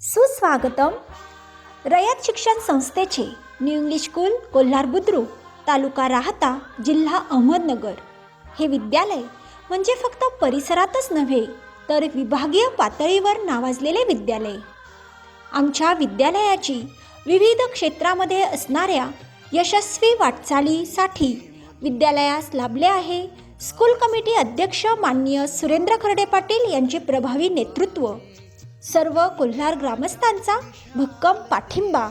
सुस्वागतम. रयत शिक्षण संस्थेचे new English school Kolhar Budruk taluka Rahata जिल्हा अहमदनगर. हे विद्यालय म्हणजे फक्त परिसरातच नव्हे तर विभागीय पातळीवर नावाजलेले विद्यालय. आमच्या विद्यालयाची विविध क्षेत्रामध्ये असणाऱ्या यशस्वी वाटचालीसाठी विद्यालयास लाभले आहे स्कूल कमिटी अध्यक्ष माननीय सुरेंद्र खर्डे पाटील यांचे प्रभावी नेतृत्व. सर्व कोल्हार ग्रामस्थांचा भक्कम पाठिंबा.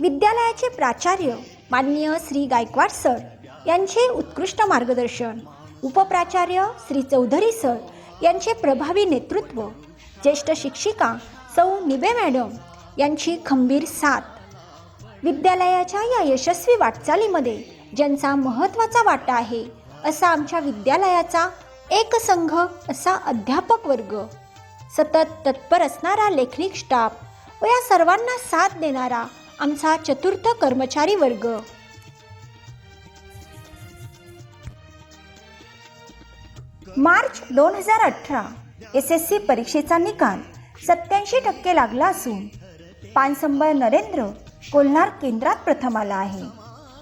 विद्यालयाचे प्राचार्य माननीय श्री गायकवाड सर यांचे उत्कृष्ट मार्गदर्शन उपप्राचार्य श्री चौधरी सर यांचे प्रभावी नेतृत्व ज्येष्ठ शिक्षिका सौ निबे मॅडम यांची खंबीर साथ. विद्यालयाच्या या यशस्वी वाटचालीमध्ये ज्यांचा महत्त्वाचा वाटा आहे असा आमच्या विद्यालयाचा एकसंघ असा अध्यापक वर्ग. सतत तत्पर असणारा लेखनिक स्टाफ व या सर्वांना साथ देणारा आमचा चतुर्थ कर्मचारी वर्ग. मार्च दोन हजार अठरा एस एस सी परीक्षेचा निकाल सत्याऐंशी टक्के लागला असून पानसंबर नरेंद्र कोल्हार केंद्रात प्रथम आला आहे.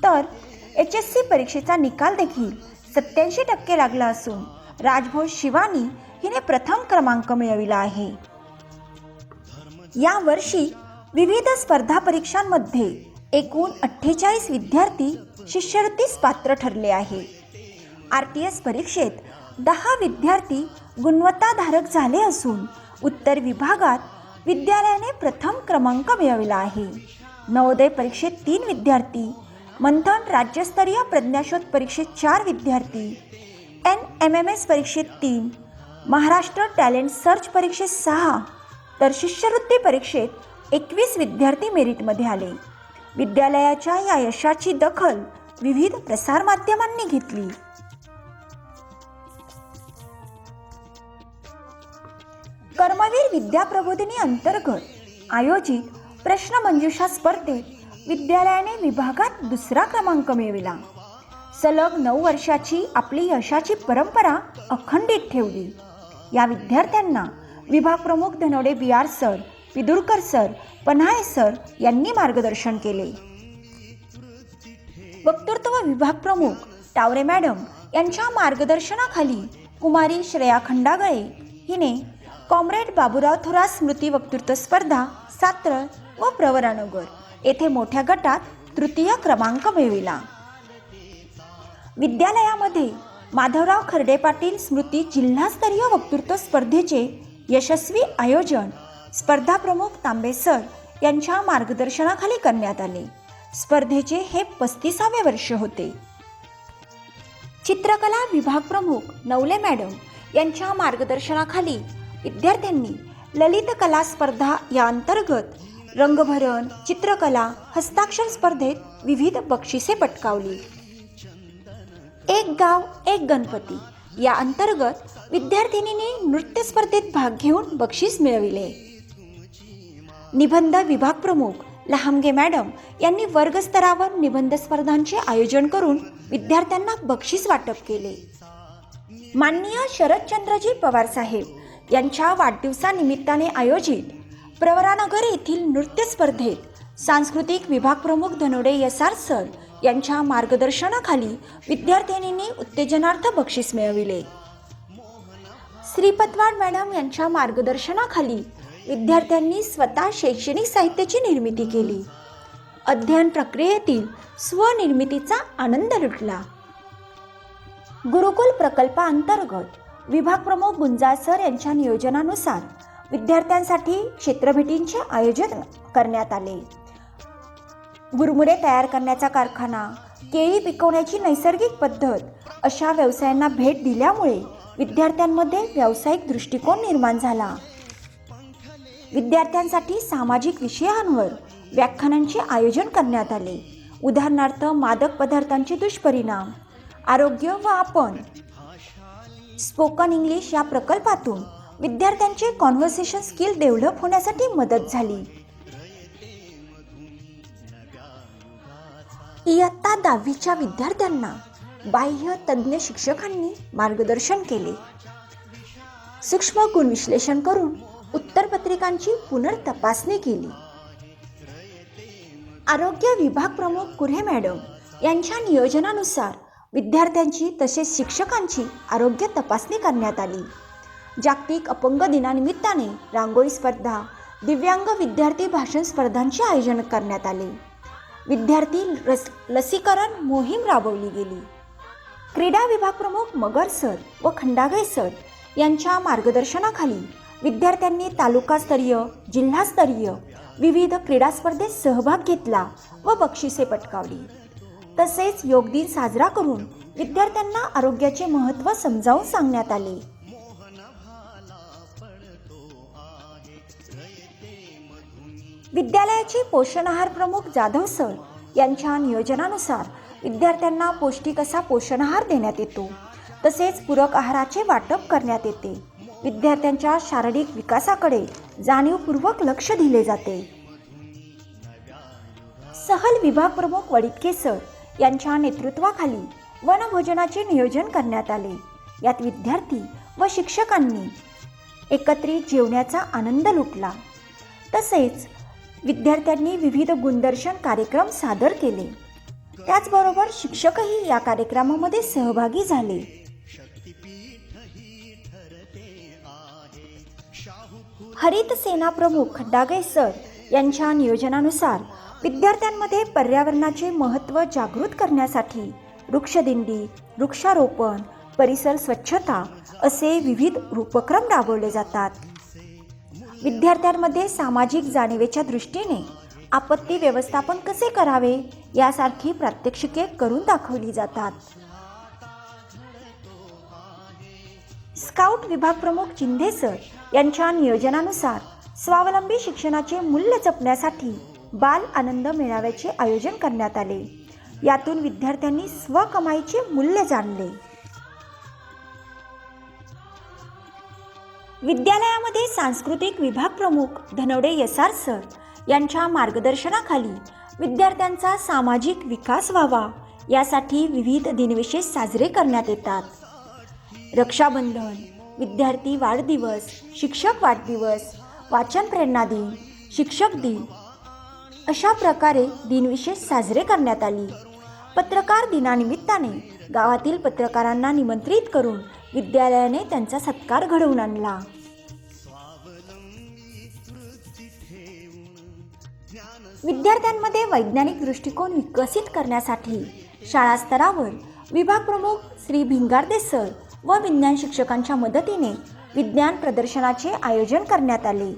तर एच एस सी परीक्षेचा निकाल देखील सत्याऐंशी टक्के लागला असून राजभोज शिवानी हिने प्रथम क्रमांक मिळविला आहे. या वर्षी विविध स्पर्धा परीक्षांमध्ये एकूण अठ्ठेचाळीस विद्यार्थी शिष्यवृत्तीस पात्र ठरले आहे. आर टी एस परीक्षेत दहा विद्यार्थी गुणवत्ताधारक झाले असून उत्तर विभागात विद्यालयाने प्रथम क्रमांक मिळविला आहे. नवोदय परीक्षेत तीन विद्यार्थी मंथन राज्यस्तरीय प्रज्ञाशोध परीक्षेत चार विद्यार्थी एन एम एम एस परीक्षेत तीन महाराष्ट्र टॅलेंट सर्च परीक्षेत सहा तर शिष्यवृत्ती परीक्षेत एकवीस विद्यार्थी मेरिटमध्ये आले. विद्यालयाच्या या यशाची दखल विविध प्रसारमाध्यमांनी घेतली. कर्मवीर विद्याप्रबोधिनी अंतर्गत आयोजित प्रश्नमंजुषा स्पर्धेत विद्यालयाने विभागात दुसरा क्रमांक मिळविला. सलग नऊ वर्षाची आपली यशाची परंपरा अखंडित ठेवली. या विद्यार्थ्यांना विभाग प्रमुख Dhanawade B R sir Pidurkar sir Panhale sir यांनी मार्गदर्शन केले. वक्तृत्व विभाग प्रमुख टावरे मॅडम यांच्या मार्गदर्शनाखाली कुमारी श्रेया खंडागळे हिने कॉम्रेड बाबूराव थोरात स्मृती वक्तृत्व स्पर्धा सात्र व प्रवरानगर येथे मोठ्या गटात तृतीय क्रमांक मिळविला. विद्यालयामध्ये माधवराव खर्डे पाटील स्मृती जिल्हास्तरीय वक्तृत्व स्पर्धेचे यशस्वी आयोजन स्पर्धा प्रमुख तांबे सर यांच्या मार्गदर्शनाखाली करण्यात आले. स्पर्धेचे हे पस्तीसावे वर्ष होते. चित्रकला विभाग प्रमुख नवले मॅडम यांच्या मार्गदर्शनाखाली विद्यार्थ्यांनी ललित कला स्पर्धा या अंतर्गत रंगभरण चित्रकला हस्ताक्षर स्पर्धेत विविध बक्षिसे पटकावली. एक गाव एक गणपती. या अंतर्गत विद्यार्थिनींनी नृत्य स्पर्धेत भाग घेऊन बक्षीस मिळविले. निबंध विभाग प्रमुख लहामगे मॅडम यांनी वर्गस्तरावर निबंध स्पर्धांचे आयोजन करून विद्यार्थ्यांना बक्षीस वाटप केले. माननीय शरदचंद्रजी पवार साहेब यांच्या वाढदिवसानिमित्ताने आयोजित प्रवरानगर येथील नृत्य स्पर्धेत सांस्कृतिक विभाग प्रमुख धनोडे यसार सर यांच्या मार्गदर्शनाखाली विद्यार्थिनींनी उत्तेजनार्थ बक्षीस मिळविले. श्रीपतवाड मॅडम यांच्या मार्गदर्शनाखाली विद्यार्थ्यांनी स्वतः शैक्षणिक साहित्याची निर्मिती केली. अध्ययन प्रक्रियेतील स्वनिर्मितीचा आनंद लुटला. गुरुकुल प्रकल्पाअंतर्गत विभाग प्रमुख गुंजाळ सर यांच्या नियोजनानुसार विद्यार्थ्यांसाठी क्षेत्रभेटींचे आयोजन करण्यात आले. गुरमुरे तयार करण्याचा कारखाना केळी पिकवण्याची नैसर्गिक पद्धत अशा व्यवसायांना भेट दिल्यामुळे विद्यार्थ्यांमध्ये व्यावसायिक दृष्टिकोन निर्माण झाला. विद्यार्थ्यांसाठी सामाजिक विषयांवर व्याख्यानांचे आयोजन करण्यात आले. उदाहरणार्थ मादक पदार्थांचे दुष्परिणाम आरोग्य व आपण. स्पोकन इंग्लिश या प्रकल्पातून विद्यार्थ्यांचे कॉन्व्हर्सेशन स्किल डेव्हलप होण्यासाठी मदत झाली. इयत्ता दहावीच्या विद्यार्थ्यांना बाह्य तज्ज्ञ शिक्षकांनी मार्गदर्शन केले. सूक्ष्म गुण विश्लेषण करून उत्तरपत्रिकांची पुनर्तपासणी केली. आरोग्य विभाग प्रमुख कुऱ्हे मॅडम यांच्या नियोजनानुसार विद्यार्थ्यांची तसेच शिक्षकांची आरोग्य तपासणी करण्यात आली. जागतिक अपंग दिनानिमित्ताने रांगोळी स्पर्धा दिव्यांग विद्यार्थी भाषण स्पर्धांचे आयोजन करण्यात आले. विद्यार्थी रस लसीकरण मोहीम राबवली गेली. क्रीडा विभाग प्रमुख मगर सर व खंडागय सर यांच्या मार्गदर्शनाखाली विद्यार्थ्यांनी तालुकास्तरीय जिल्हास्तरीय विविध क्रीडा स्पर्धेत सहभाग घेतला व बक्षिसे पटकावली. तसेच योग दिन साजरा करून विद्यार्थ्यांना आरोग्याचे महत्त्व समजावून सांगण्यात आले. विद्यालयाचे पोषण आहार प्रमुख जाधव सर यांच्या नियोजनानुसार विद्यार्थ्यांना पौष्टिक असा पोषण आहार देण्यात येतो. तसेच पूरक आहाराचे वाटप करण्यात येते. विद्यार्थ्यांच्या शारीरिक विकासाकडे जाणीवपूर्वक लक्ष दिले जाते. सहल विभाग प्रमुख वडितके सर यांच्या नेतृत्वाखाली वनभोजनाचे नियोजन करण्यात आले. यात विद्यार्थी व शिक्षकांनी एकत्रित जेवण्याचा आनंद लुटला. तसेच विद्यार्थ्यांनी विविध गुणदर्शन कार्यक्रम सादर केले. त्याचबरोबर शिक्षकही या कार्यक्रमामध्ये सहभागी झाले. हरित सेना प्रमुख खड्डागे सर यांच्या नियोजनानुसार विद्यार्थ्यांमध्ये पर्यावरणाचे महत्त्व जागृत करण्यासाठी वृक्षदिंडी वृक्षारोपण परिसर स्वच्छता असे विविध उपक्रम राबवले जातात. विद्यार्थ्यांमध्ये सामाजिक जाणीवेच्या दृष्टीने आपत्ती व्यवस्थापन कसे करावे यासारखी प्रात्यक्षिके करून दाखवली जातात. स्काउट विभाग प्रमुख चिंधे सर यांच्या नियोजनानुसार स्वावलंबी शिक्षणाचे मूल्य जपण्यासाठी बाल आनंद मेळाव्याचे आयोजन करण्यात आले. यातून विद्यार्थ्यांनी स्वकमाईचे मूल्य जाणले. विद्यालयामध्ये सांस्कृतिक विभाग प्रमुख धनवडे यसार सर यांच्या मार्गदर्शनाखाली विद्यार्थ्यांचा सामाजिक विकास व्हावा यासाठी विविध दिनविशेष साजरे करण्यात येतात. रक्षाबंधन विद्यार्थी वाढदिवस शिक्षक वाढदिवस वाचन प्रेरणा दिन शिक्षक दिन अशा प्रकारे दिनविशेष साजरे करण्यात आली. पत्रकार दिनानिमित्ताने गावातील पत्रकारांना निमंत्रित करून विद्यालयाने त्यांचा सत्कार घडवून आणला. विद्यार्थ्यांमध्ये वैज्ञानिक दृष्टिकोन विकसित करण्यासाठी शाळा स्तरावर विभाग प्रमुख श्री भिंगारदे सर व विज्ञान शिक्षकांच्या मदतीने विज्ञान प्रदर्शनाचे आयोजन करण्यात आले.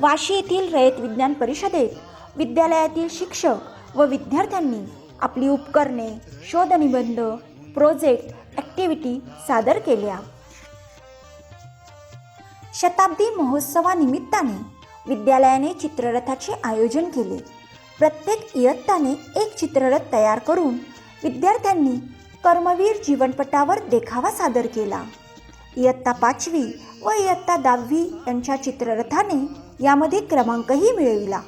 वाशी येथील रयत विज्ञान परिषदेत विद्यालयातील शिक्षक व विद्यार्थ्यांनी आपली उपकरणे शोधनिबंध प्रोजेक्ट ॲक्टिव्हिटी सादर केल्या. शताब्दी महोत्सवानिमित्ताने विद्यालयाने चित्ररथाचे आयोजन केले. प्रत्येक इयत्ताने एक चित्ररथ तयार करून विद्यार्थ्यांनी कर्मवीर जीवनपटावर देखावा सादर केला. इयत्ता पाचवी व इयत्ता दहावी यांच्या चित्ररथाने यामध्ये क्रमांकही मिळविला.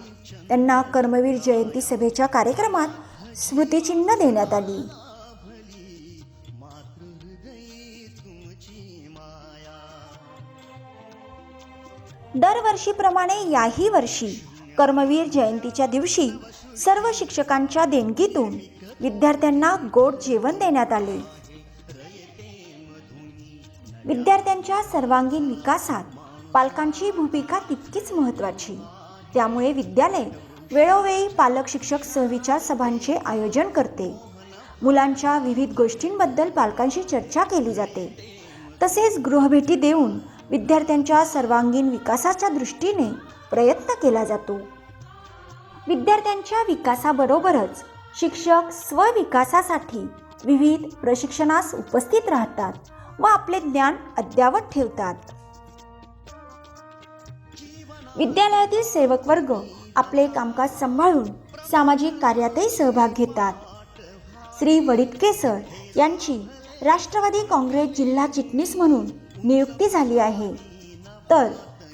त्यांना कर्मवीर जयंती सभेच्या कार्यक्रमात स्मृतिचिन्ह देण्यात आली. दरवर्षीप्रमाणे याही वर्षी कर्मवीर जयंतीच्या दिवशी सर्व शिक्षकांच्या देणगीतून विद्यार्थ्यांना गोड जेवण देण्यात आले. विद्यार्थ्यांच्या सर्वांगीण विकासात पालकांची भूमिका तितकीच महत्त्वाची. त्यामुळे विद्यालय वेळोवेळी पालक शिक्षक सहविचार सभांचे आयोजन करते. मुलांच्या विविध गोष्टींबद्दल पालकांशी चर्चा केली जाते. तसेच गृहभेटी देऊन विद्यार्थ्यांच्या सर्वांगीण विकासाच्या दृष्टीने प्रयत्न केला जातो. विद्यार्थ्यांच्या विकासाबरोबरच शिक्षक स्वविकासासाठी विविध प्रशिक्षणास उपस्थित राहतात व आपले ज्ञान अद्यावत ठेवतात. विद्यालयातील सेवक वर्ग आपले कामकाज सांभाळून सामाजिक कार्यातही सहभाग घेतात. श्री वडितकेसर यांची राष्ट्रवादी काँग्रेस जिल्हा चिटणीस म्हणून नियुक्ती झाली आहे. तर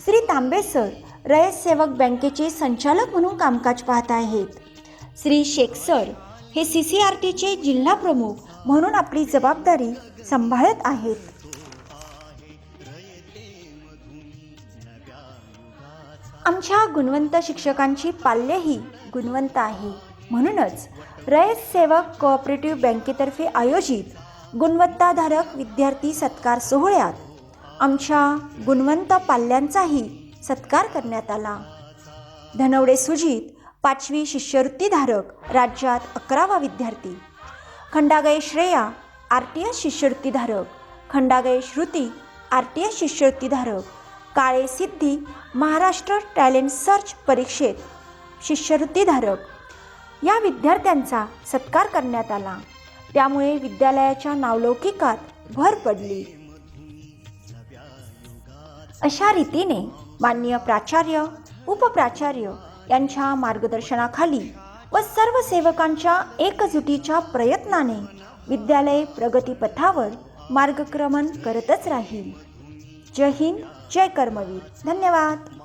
श्री तांबे सर रयत सेवक बँकेचे संचालक म्हणून कामकाज पाहत आहेत. श्री शेख सर हे सी सी आर टीचे जिल्हा प्रमुख म्हणून आपली जबाबदारी सांभाळत आहेत. आमच्या गुणवंत शिक्षकांची पाल्यही गुणवंत आहे. म्हणूनच रयत सेवक कोऑपरेटिव्ह बँकेतर्फे आयोजित गुणवत्ताधारक विद्यार्थी सत्कार सोहळ्यात आमच्या गुणवंत पाल्यांचाही सत्कार करण्यात आला. धनवडे सुजित पाचवी शिष्यवृत्तीधारक राज्यात अकरावा विद्यार्थी. Khandagay Shreya R T S शिष्यवृत्तीधारक. Khandagay Shruti R T S शिष्यवृत्तीधारक. Kale Siddhi Maharashtra talent search परीक्षेत शिष्यवृत्तीधारक. या विद्यार्थ्यांचा सत्कार करण्यात आला. त्यामुळे विद्यालयाच्या नावलौकिकात भर पडली. अशा रीतीने माननीय प्राचार्य उपप्राचार्य यांच्या मार्गदर्शनाखाली व सर्व सेवकांच्या एकजुटीच्या प्रयत्नाने विद्यालय प्रगतीपथावर मार्गक्रमण करतच राहील. जय हिंद जय कर्मवीर. धन्यवाद.